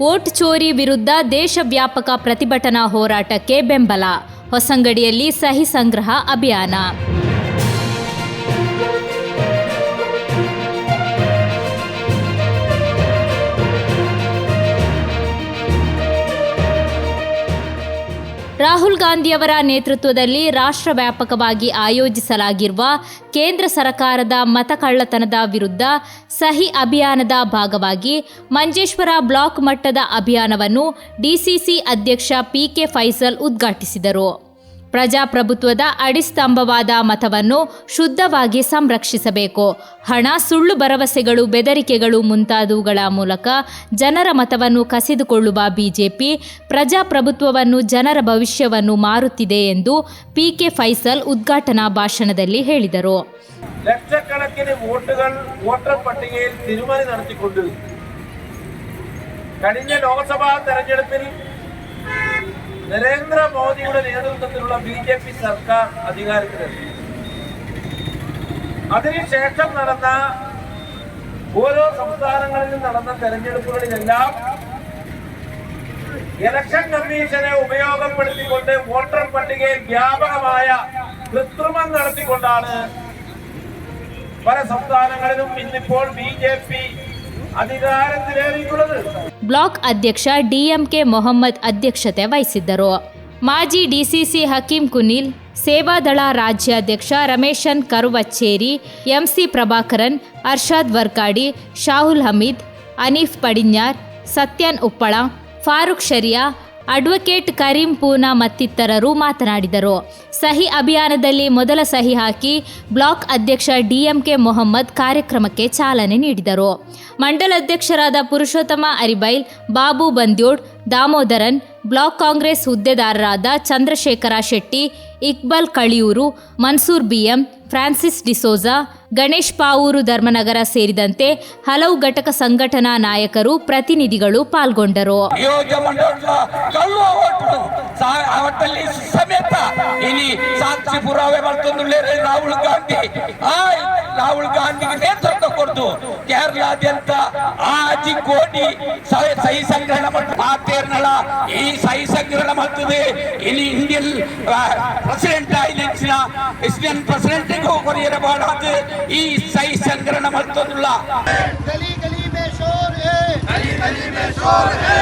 Vote ಚೋರಿ ವಿರುದ್ಧ ದೇಶವ್ಯಾಪಕ ಪ್ರತಿಭಟನಾ ಹೋರಾಟಕ್ಕೆ ಬೆಂಬಲ. ಹೊಸಂಗಡಿಯಲ್ಲಿ ಸಹಿ ಸಂಗ್ರಹ ಅಭಿಯಾನ. ರಾಹುಲ್ ಗಾಂಧಿಯವರ ನೇತೃತ್ವದಲ್ಲಿ ರಾಷ್ಟ್ರ ವ್ಯಾಪಕವಾಗಿ ಆಯೋಜಿಸಲಾಗಿರುವ ಕೇಂದ್ರ ಸರ್ಕಾರದ ಮತಕಳ್ಳತನದ ವಿರುದ್ಧ ಸಹಿ ಅಭಿಯಾನದ ಭಾಗವಾಗಿ ಮಂಜೇಶ್ವರ ಬ್ಲಾಕ್ ಮಟ್ಟದ ಅಭಿಯಾನವನ್ನು ಡಿಸಿಸಿ ಅಧ್ಯಕ್ಷ ಪಿಕೆ ಫೈಸಲ್ ಉದ್ಘಾಟಿಸಿದರು. ಪ್ರಜಾಪ್ರಭುತ್ವದ ಅಡಿಸ್ತಂಭವಾದ ಮತವನ್ನು ಶುದ್ಧವಾಗಿ ಸಂರಕ್ಷಿಸಬೇಕು ಹಣ ಸುಳ್ಳು ಭರವಸೆಗಳು ಬೆದರಿಕೆಗಳು ಮುಂತಾದವುಗಳ ಮೂಲಕ ಜನರ ಮತವನ್ನು ಕಸಿದುಕೊಳ್ಳುವ ಬಿಜೆಪಿ ಪ್ರಜಾಪ್ರಭುತ್ವವನ್ನು ಜನರ ಭವಿಷ್ಯವನ್ನು ಮಾರುತ್ತಿದೆ ಎಂದು ಪಿಕೆ ಫೈಸಲ್ ಉದ್ಘಾಟನಾ ಭಾಷಣದಲ್ಲಿ ಹೇಳಿದರು ലക്ഷക്കണക്കിന് വോട്ടുകൾ വോട്ടർ പട്ടികയിൽ തിരുമറി നടത്തിക്കൊണ്ട് കഴിഞ്ഞ ലോക്സഭാ തെരഞ്ഞെടുപ്പിൽ നരേന്ദ്രമോദിയുടെ നേതൃത്വത്തിലുള്ള ബി ജെ പി സർക്കാർ അധികാരത്തിലെത്തി. അതിനുശേഷം നടന്ന ഓരോ സംസ്ഥാനങ്ങളിലും നടന്ന തെരഞ്ഞെടുപ്പുകളിലെല്ലാം ഇലക്ഷൻ കമ്മീഷനെ ഉപയോഗപ്പെടുത്തിക്കൊണ്ട് വോട്ടർ പട്ടികയിൽ വ്യാപകമായ കൃത്രിമം നടത്തിക്കൊണ്ടാണ് പല സംസ്ഥാനങ്ങളിലും ഇന്നിപ്പോൾ ബി ജെ പി അധികാരത്തിലേറിയിട്ടുള്ളത്. ಬ್ಲಾಕ್ ಅಧ್ಯಕ್ಷ ಡಿಎಂಕೆ ಮೊಹಮ್ಮದ್ ಅಧ್ಯಕ್ಷತೆ ವಹಿಸಿದ್ದರು. ಮಾಜಿ ಡಿಸಿಸಿ ಹಕೀಂ ಕುನಿಲ್ ಸೇವಾದಳ ರಾಜ್ಯಾಧ್ಯಕ್ಷ ರಮೇಶನ್ ಕರುವಚ್ಚೇರಿ, ಎಂಸಿ ಪ್ರಭಾಕರನ್, ಅರ್ಷಾದ್ ವರ್ಕಾಡಿ, ಶಾಹುಲ್ ಹಮೀದ್, ಅನೀಫ್ ಪಡಿನ್ಯಾರ್, ಸತ್ಯನ್ ಉಪ್ಪಳ, ಫಾರೂಕ್ ಶರಿಯಾ ಅಡ್ವೊಕೇಟ್ ಕರೀಂ ಪೂನಾ ಮತ್ತಿತರರು ಮಾತನಾಡಿದರು. ಸಹಿ ಅಭಿಯಾನದಲ್ಲಿ ಮೊದಲ ಸಹಿ ಹಾಕಿ ಬ್ಲಾಕ್ ಅಧ್ಯಕ್ಷ ಡಿಎಂಕೆ ಮೊಹಮ್ಮದ್ ಕಾರ್ಯಕ್ರಮಕ್ಕೆ ಚಾಲನೆ ನೀಡಿದರು. ಮಂಡಲಾಧ್ಯಕ್ಷರಾದ ಪುರುಷೋತ್ತಮ ಅರಿಬೈಲ್, ಬಾಬು ಬಂದ್ಯೋಡ್, ದಾಮೋದರನ್, ಬ್ಲಾಕ್ ಕಾಂಗ್ರೆಸ್ ಹುದ್ದೆದಾರರಾದ ಚಂದ್ರಶೇಖರ ಶೆಟ್ಟಿ, ಇಕ್ಬಾಲ್ ಕಳಿಯೂರು, ಮನ್ಸೂರ್ ಬಿಎಂ ಫ್ರಾನ್ಸಿಸ್ ಡಿಸೋಜಾ ಗಣೇಶ್ ಪಾವೂರು ಧರ್ಮನಗರ ಸೇರಿದಂತೆ ಹಲವು ಘಟಕ ಸಂಘಟನಾ ನಾಯಕರು ಪ್ರತಿನಿಧಿಗಳು ಪಾಲ್ಗೊಂಡರು. ಸಾಕ್ಷಿ ಪುರಾವೆ ರಾಹುಲ್ ಗಾಂಧಿ. ರಾಹುಲ್ ಗಾಂಧಿಗೆ ಗೊಂಡಿದ್ದು ಕೇರಳಾದ್ಯಂತ ಆಜಿ ಕೋಟಿ ಸಹಿ ಸಂಗ್ರಹಣ ತೇರ್ನಳ ಈ ಸಹಿ ಸಂಗ್ರಹಣ ಮಾಡುತ್ತದೆ ಇಲ್ಲಿ ಇಂಡಿಯನ್ ಪ್ರೆಸಿಡೆಂಟ್ ಐಲೆನ್ಸಿನ ಇಂಡಿಯನ್ ಪ್ರೆಸಿಡೆಂಟ್ಗೂ ಕೊರಿಯರ ಬಾಡಾದ ಈ ಸಹಿ ಸಂಗ್ರಹಣ ಮಾಡುತ್ತದಲ್ಲ ಗಲಿ ಗಲಿ ಮೇ ಶೋರ್ ಹೇ ಗಲಿ ಗಲಿ ಮೇ ಶೋರ್ ಹೇ